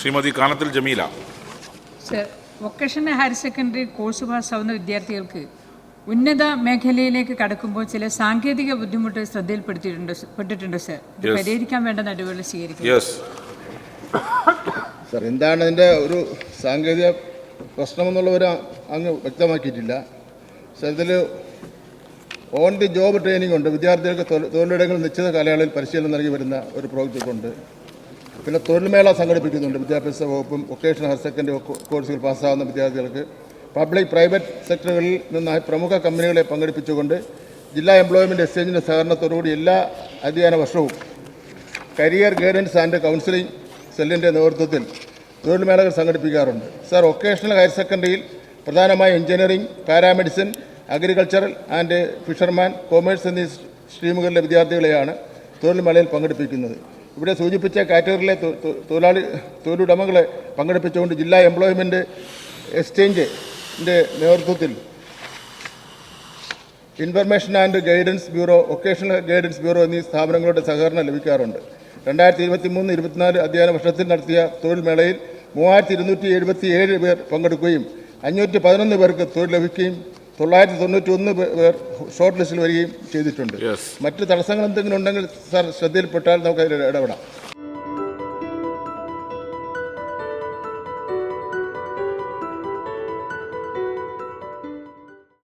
Shrimati Kanathil Jameela. Sir vocational higher secondary course പാസ്സാവുന്ന വിദ്യാർത്ഥികൾക്ക് ഉന്നത മേഖലയിലേക്ക് കടക്കുമ്പോൾ ചില സാങ്കേതിക ബുദ്ധിമുട്ട് ശ്രദ്ധയിൽപ്പെടുത്തിയിട്ടുണ്ട് പെട്ടിട്ടുണ്ട് സർ പരിഹരിക്കാൻ വേണ്ട നടപടികൾ സ്വീകരിക്കും. യെസ് സാർ എന്താണ് ഇതിന്റെ ഒരു സാങ്കേതിക പ്രശ്നമെന്നുള്ളവർ അങ്ങ് വ്യക്തമാക്കിയിട്ടില്ല. സാർ ഇതിൽ ഓൺ ദി ജോബ് ട്രെയിനിങ് ഉണ്ട്. വിദ്യാർത്ഥികൾക്ക് തൊഴിലിടങ്ങൾ തൊഴിലിടങ്ങളിൽ നിശ്ചിത കാലയളവിൽ പരിശീലനം നൽകി വരുന്ന ഒരു പ്രോജക്റ്റ് ഉണ്ട്. പിന്നെ തൊഴിൽമേള സംഘടിപ്പിക്കുന്നുണ്ട് വിദ്യാഭ്യാസ വകുപ്പും വൊക്കേഷണൽ ഹയർ സെക്കൻഡറി കോഴ്സുകൾ പാസ്സാകുന്ന വിദ്യാർത്ഥികൾക്ക്. പബ്ലിക് പ്രൈവറ്റ് സെക്ടറുകളിൽ നിന്നായി പ്രമുഖ കമ്പനികളെ പങ്കെടുപ്പിച്ചുകൊണ്ട് ജില്ലാ എംപ്ലോയ്മെന്റ് എക്സ്ചേഞ്ചിന്റെ സഹകരണത്തോടുകൂടി എല്ലാ അധ്യയന വർഷവും കരിയർ ഗൈഡൻസ് ആൻഡ് കൗൺസിലിംഗ് സെല്ലിന്റെ നേതൃത്വത്തിൽ തൊഴിൽമേളകൾ സംഘടിപ്പിക്കാറുണ്ട്. സർ വൊക്കേഷണൽ ഹയർ സെക്കൻഡറിയിൽ പ്രധാനമായും engineering paramedicine agricultural and fisherman commerce എന്നീ സ്ട്രീമുകളിലെ വിദ്യാർത്ഥികളെയാണ് തൊഴിൽമേളയിൽ പങ്കെടുപ്പിക്കുന്നത്. ഇവിടെ സൂചിപ്പിച്ച കാറ്റഗറിയിലെ തൊഴിലാളി തൊഴിലുടമകളെ പങ്കെടുപ്പിച്ചുകൊണ്ട് ജില്ലാ എംപ്ലോയ്മെന്റ് എക്സ്ചേഞ്ചിന്റെ നേതൃത്വത്തിൽ information and guidance bureau vocational guidance bureau എന്നീ സ്ഥാപനങ്ങളുടെ സഹകരണം ലഭിക്കാറുണ്ട്. രണ്ടായിരത്തി ഇരുപത്തി മൂന്ന് ഇരുപത്തിനാല് അധ്യയന വർഷത്തിൽ നടത്തിയ തൊഴിൽ മേളയിൽ മൂവായിരത്തി ഇരുന്നൂറ്റി എഴുപത്തി ഏഴ് പേർ പങ്കെടുക്കുകയും അഞ്ഞൂറ്റി പതിനൊന്ന് പേർക്ക് തൊഴിൽ ലഭിക്കുകയും തൊള്ളായിരത്തി തൊണ്ണൂറ്റി ഒന്ന് പേർ ഷോർട്ട് ലിസ്റ്റിൽ വരികയും ചെയ്തിട്ടുണ്ട്. മറ്റ് തടസ്സങ്ങൾ എന്തെങ്കിലും ഉണ്ടെങ്കിൽ സാർ ശ്രദ്ധയിൽപ്പെട്ടാൽ നമുക്ക് അതിൽ ഇടപെടാം